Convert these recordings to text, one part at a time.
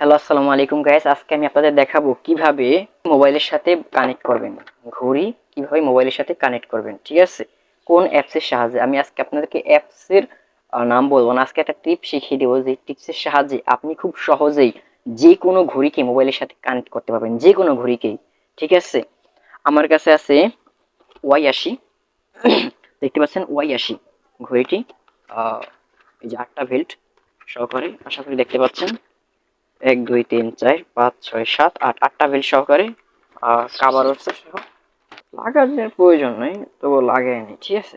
Hello আসসালামু আলাইকুম guys আজকে আমি আপনাদের দেখাবো কীভাবে মোবাইলের সাথে কানেক্ট করবেন। ঘড়ি কীভাবে মোবাইলের সাথে কানেক্ট করবেন, ঠিক আছে? কোন অ্যাপসের সাহায্যে? আমি আজকে আপনাদেরকে অ্যাপসের নাম বলব না। আজকে একটা টিপ শিখিয়ে দেবো যে টিপসের সাহায্যে আপনি খুব সহজেই যে কোনো ঘড়িকে মোবাইলের সাথে কানেক্ট করতে পারবেন যে কোনো ঘড়িকেই, ঠিক আছে? আমার কাছে আছে ওয়াই আশি। দেখতে পাচ্ছেন ওয়াই আশি। ঘড়িটি এই যে আটটা ভেল্ট সহকারে, আশা করি দেখতে পাচ্ছেন। এক, দুই, তিন, চার, পাঁচ, ছয়, সাত, আট, আটটা বেল সহকারে, আর কাবার হচ্ছে সহ। লাগানোর প্রয়োজন নেই তবু লাগায়নি ঠিক আছে?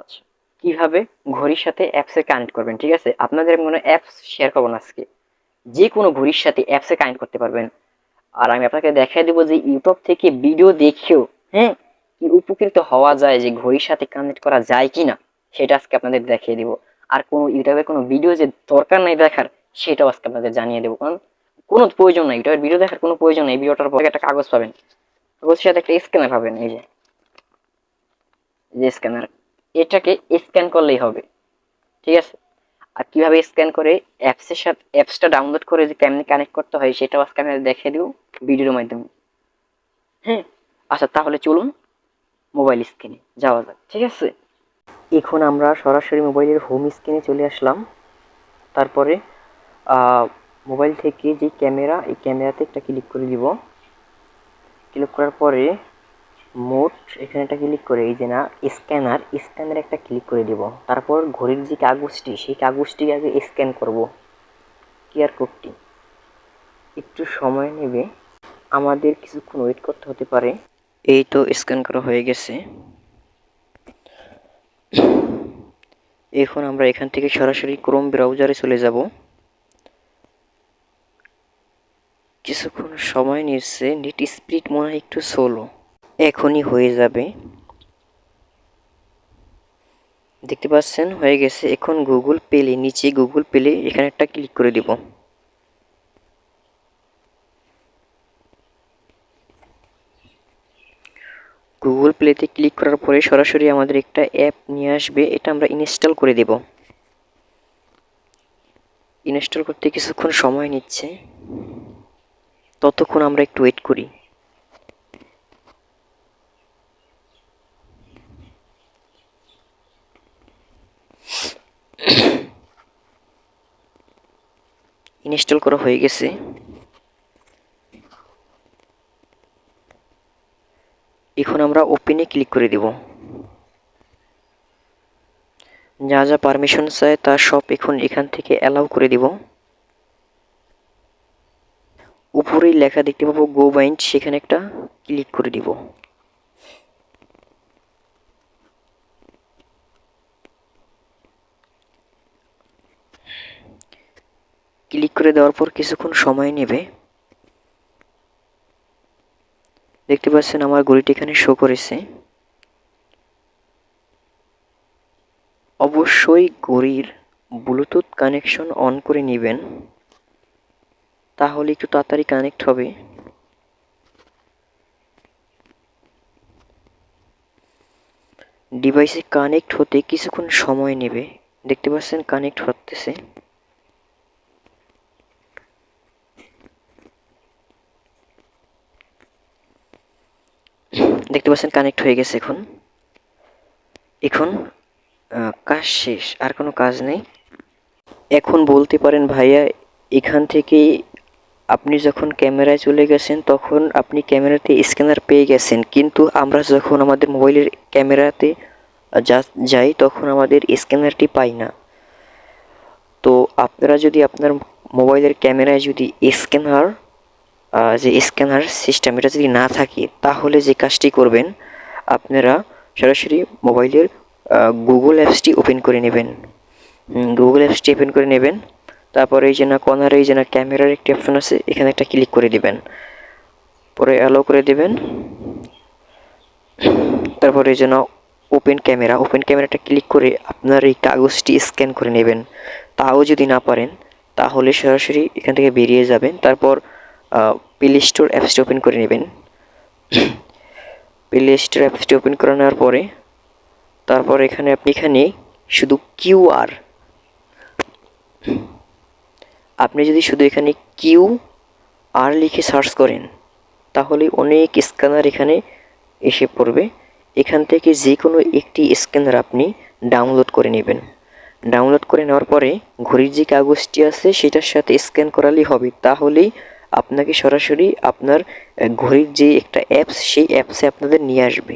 আচ্ছা কীভাবে ঘড়ির সাথে অ্যাপসে কানেক্ট করবেন, ঠিক আছে? আপনাদের মনে অ্যাপস শেয়ার করব না আজকে। যে কোনো ঘড়ির সাথে অ্যাপসে কানেক্ট করতে পারবেন। আর আমি আপনাকে দেখাই দেবো যে ইউটিউব থেকে ভিডিও দেখেও হ্যাঁ? কি উপকৃত হওয়া যায়, যে ঘড়ির সাথে কানেক্ট করা যায় কি না সেটা আজকে আপনাদের দেখিয়ে দিব। আর কোনো ইউটিউবের কোনো ভিডিও যে দরকার নাই দেখার সেটাও আজকে আপনাদের জানিয়ে দেবো। কারণ কোনো প্রয়োজন নাই ইউটিউবের ভিডিও দেখার কোনো প্রয়োজন নেই, ভিডিওটার পরে একটা কাগজ পাবেন। কাগজের সাথে একটা স্ক্যানার পাবেন, এই যে। যে স্ক্যানার এটাকে স্ক্যান করলেই হবে, ঠিক আছে? আর কীভাবে স্ক্যান করে অ্যাপসের সাথে অ্যাপসটা ডাউনলোড করে যে কেমনি কানেক্ট করতে হয়, সেটাও আজকে আমি দেখে দিব ভিডিওর মাধ্যমে। হ্যাঁ? আচ্ছা তাহলে চলুন মোবাইল স্ক্রিনে যাওয়া যাক, ঠিক আছে? এখন আমরা সরাসরি মোবাইলের হোম স্ক্রিনে চলে আসলাম। তারপরে মোবাইল থেকে যে ক্যামেরা, এই ক্যামেরাতে একটা ক্লিক করে দিব। ক্লিক করার পরে মোট এখানে একটা ক্লিক করে, এই যে না, স্ক্যানার স্ক্যানার একটা ক্লিক করে দিব। তারপর ঘড়ির যে কাগজটি, সেই কাগজটি আগে স্ক্যান করব। কিউআর কোডটি। একটু সময় নেবে। আমাদের কিছুক্ষণ ওয়েট করতে হতে পারে। এই তো স্ক্যান করা হয়ে গেছে। এখন আমরা এখান থেকে সরাসরি ক্রোম ব্রাউজারে চলে যাব। কিছুক্ষণ সময় নিচ্ছে, নেট স্পিড মনে হয় একটু সোলো এখনই হয়ে যাবে। দেখতে পাচ্ছেন, হয়ে গেছে। এখন গুগল পেলে নিচে গুগল পেলে এখানে একটা ক্লিক করে দিব। গুগল প্লেতে ক্লিক করার পরে সরাসরি আমাদের একটা অ্যাপ নিয়ে আসবে। এটা আমরা ইনস্টল করে দেব। ইনস্টল করতে কিছুক্ষণ সময় নিচ্ছে। ততক্ষণ আমরা একটু ওয়েট করি। ইনস্টল করা হয়ে গেছে। এখন আমরা ওপেনে ক্লিক করে দেব। যা যা পারমিশন চায় তা সব এখন এখান থেকে অ্যালাউ করে দিব। উপরেই লেখা দেখতে পাবো গো বাইন্ড সেখানে একটা ক্লিক করে দিব। ক্লিক করে দেওয়ার পর কিছুক্ষণ সময় নেবে। দেখতে পাচ্ছেন আমার ঘড়িটি এখানে শো করেছে। অবশ্যই ঘড়ির ব্লুটুথ কানেকশন অন করে নেবেন। তাহলে একটু তাড়াতাড়ি কানেক্ট হবে। ডিভাইসে কানেক্ট হতে কিছুক্ষণ সময় নেবে। দেখতে পাচ্ছেন কানেক্ট হতেছে। দেখতে পাচ্ছেন কানেক্ট হয়ে গেছে এখন। এখন কাজ শেষ, আর কোনো কাজ নেই। এখন বলতে পারেন ভাইয়া, এখান থেকে আপনি যখন ক্যামেরায় চলে গেছেন, তখন আপনি ক্যামেরাতে স্ক্যানার পেয়ে গেছেন। কিন্তু আমরা যখন আমাদের মোবাইলের ক্যামেরাতে যা- যাই, তখন আমাদের স্ক্যানারটি পাই না। তো আপনারা যদি আপনার মোবাইলের ক্যামেরায় যদি স্ক্যানার যে স্ক্যানার সিস্টেম, এটা যদি না থাকে, তাহলে যে কাজটি করবেন, আপনারা সরাসরি মোবাইলের গুগল অ্যাপসটি ওপেন করে নেবেন। গুগল অ্যাপসটি ওপেন করে নেবেন। তারপরে এই যে না কর্নারে এই যে না ক্যামেরার একটি অপশন আছে, এখানে একটা ক্লিক করে দিবেন। পরে অ্যালো করে দিবেন। তারপরে এই যে না ওপেন ক্যামেরা ওপেন ক্যামেরাটা ক্লিক করে আপনার এই কাগজটি স্ক্যান করে নেবেন। তাও যদি না পারেন, তাহলে সরাসরি এখান থেকে বেরিয়ে যাবেন। তারপর প্লে স্টোর অ্যাপসটি ওপেন করে নেবেন। প্লে স্টোর অ্যাপসটি ওপেন করে নেওয়ার পরে, তারপর এখানে আপনি এখানে শুধু কিউআর আপনি যদি শুধু এখানে কিউ আর লিখে সার্চ করেন, তাহলে অনেক স্ক্যানার এখানে এসে পড়বে। এখান থেকে যে কোনো একটি স্ক্যানার আপনি ডাউনলোড করে নেবেন। ডাউনলোড করে নেওয়ার পরে ঘড়ির যে কাগজটি আছে, সেটার সাথে স্ক্যান করালেই হবে। তাহলেই আপনাকে সরাসরি আপনার ঘড়ির যে একটা অ্যাপস সেই অ্যাপসে আপনাদের নিয়ে আসবে।